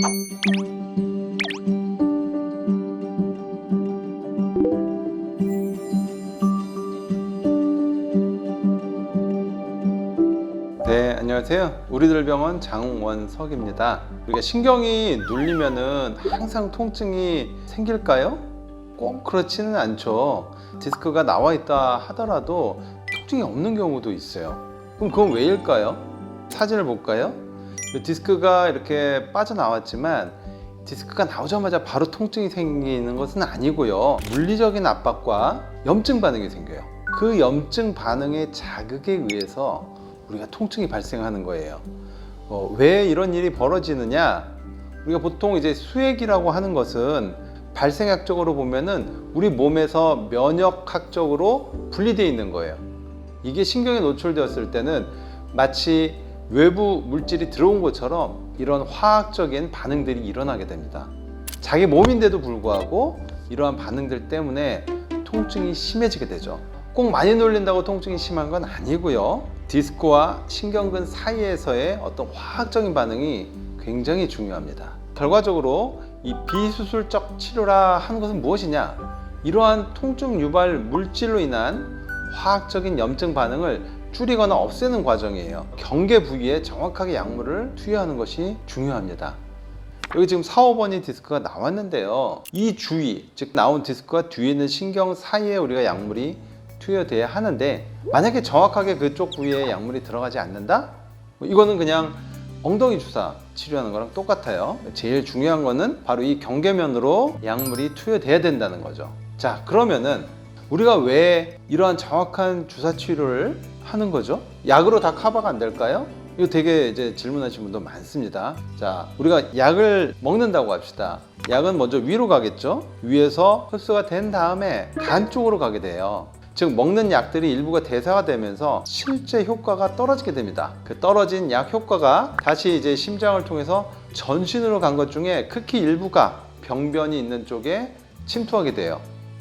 네, 안녕하세요. 우리들 병원 장원석입니다. 우리가 신경이 눌리면은 항상 통증이 생길까요? 꼭 그렇지는 않죠. 디스크가 나와 있다 하더라도 통증이 없는 경우도 있어요. 그럼 그건 왜일까요? 사진을 볼까요? 이 디스크가 이렇게 빠져나왔지만 디스크가 나오자마자 바로 통증이 생기는 것은 아니고요. 물리적인 압박과 염증 반응이 생겨요. 그 염증 반응의 자극에 의해서 우리가 통증이 발생하는 거예요. 어, 왜 이런 일이 벌어지느냐? 우리가 보통 이제 수액이라고 하는 것은 발생학적으로 보면은 우리 몸에서 면역학적으로 분리되어 있는 거예요. 이게 신경에 노출되었을 때는 마치 외부 물질이 들어온 것처럼 이런 화학적인 반응들이 일어나게 됩니다. 자기 몸인데도 불구하고 이러한 반응들 때문에 통증이 심해지게 되죠. 꼭 많이 놀린다고 통증이 심한 건 아니고요. 디스크와 신경근 사이에서의 어떤 화학적인 반응이 굉장히 중요합니다. 결과적으로 이 비수술적 치료라 하는 것은 무엇이냐? 이러한 통증 유발 물질로 인한 화학적인 염증 반응을 줄이거나 없애는 과정이에요. 경계 부위에 정확하게 약물을 투여하는 것이 중요합니다. 여기 지금 4, 5번이 디스크가 나왔는데요. 이 주위, 즉 나온 디스크와 뒤에 있는 신경 사이에 우리가 약물이 투여돼야 하는데 만약에 정확하게 그쪽 부위에 약물이 들어가지 않는다? 뭐 이거는 그냥 엉덩이 주사 치료하는 거랑 똑같아요. 제일 중요한 거는 바로 이 경계면으로 약물이 투여돼야 된다는 거죠. 자, 그러면은 우리가 왜 이러한 정확한 주사 치료를 하는 거죠? 약으로 다 커버가 안 될까요? 이거 되게 이제 질문하시는 분도 많습니다. 자, 우리가 약을 먹는다고 합시다. 약은 먼저 위로 가겠죠? 위에서 흡수가 된 다음에 간 쪽으로 가게 돼요. 즉 먹는 약들이 일부가 대사가 되면서 실제 효과가 떨어지게 됩니다. 그 떨어진 약 효과가 다시 이제 심장을 통해서 전신으로 간 것 중에 극히 일부가 병변이 있는 쪽에 침투하게 돼요.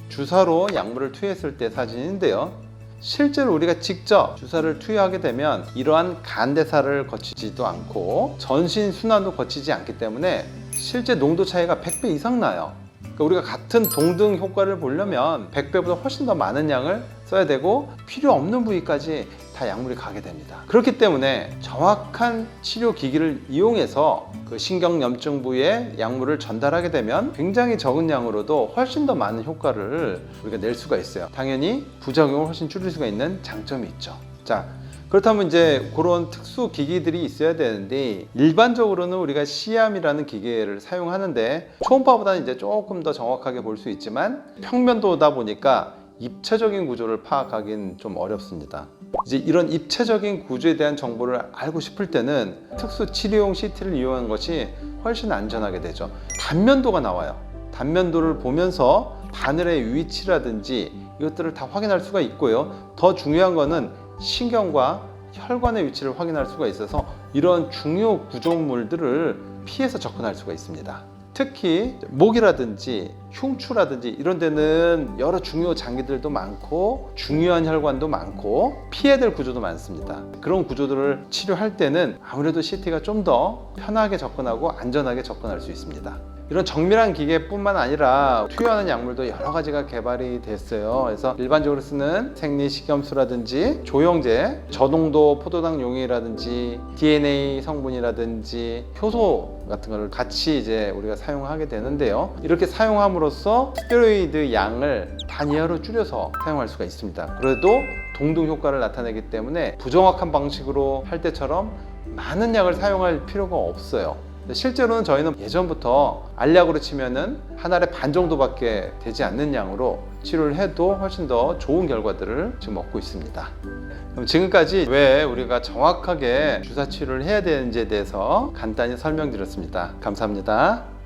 주사로 약물을 투여했을 때 사진인데요. 실제로 우리가 직접 주사를 투여하게 되면 이러한 간대사를 거치지도 않고 전신 순환도 거치지 않기 때문에 실제 농도 차이가 100배 이상 나요. 그러니까 우리가 같은 동등 효과를 보려면 100배보다 훨씬 더 많은 양을 써야 되고 필요 없는 부위까지 다 약물이 가게 됩니다. 그렇기 때문에 정확한 치료 기기를 이용해서 그 신경염증 부위에 약물을 전달하게 되면 굉장히 적은 양으로도 훨씬 더 많은 효과를 우리가 낼 수가 있어요. 당연히 부작용을 훨씬 줄일 수가 있는 장점이 있죠. 자, 그렇다면 이제 그런 특수 기기들이 있어야 되는데 일반적으로는 우리가 시암이라는 기계를 사용하는데 초음파보다는 이제 조금 더 정확하게 볼 수 있지만 평면도다 보니까 입체적인 구조를 파악하기는 좀 어렵습니다. 이제 이런 입체적인 구조에 대한 정보를 알고 싶을 때는 특수 치료용 CT를 이용하는 것이 훨씬 안전하게 되죠. 단면도가 나와요. 단면도를 보면서 바늘의 위치라든지 이것들을 다 확인할 수가 있고요. 더 중요한 거는 신경과 혈관의 위치를 확인할 수가 있어서 이런 중요 구조물들을 피해서 접근할 수가 있습니다. 특히 목이라든지 흉추라든지 이런 데는 여러 중요 장기들도 많고 중요한 혈관도 많고 피해될 구조도 많습니다. 그런 구조들을 치료할 때는 아무래도 CT가 좀 더 편하게 접근하고 안전하게 접근할 수 있습니다. 이런 정밀한 기계뿐만 아니라 투여하는 약물도 여러 가지가 개발이 됐어요. 그래서 일반적으로 쓰는 생리식염수라든지 조영제, 저농도 포도당 용이라든지 DNA 성분이라든지 효소 같은 거를 같이 이제 우리가 사용하게 되는데요. 이렇게 사용함으로써 스테로이드 양을 단위화로 줄여서 사용할 수가 있습니다. 그래도 동등 효과를 나타내기 때문에 부정확한 방식으로 할 때처럼 많은 약을 사용할 필요가 없어요. 실제로는 저희는 예전부터 알약으로 치면은 한 알에 반 정도밖에 되지 않는 양으로 치료를 해도 훨씬 더 좋은 결과들을 지금 얻고 있습니다. 그럼 지금까지 왜 우리가 정확하게 주사 치료를 해야 되는지에 대해서 간단히 설명드렸습니다. 감사합니다.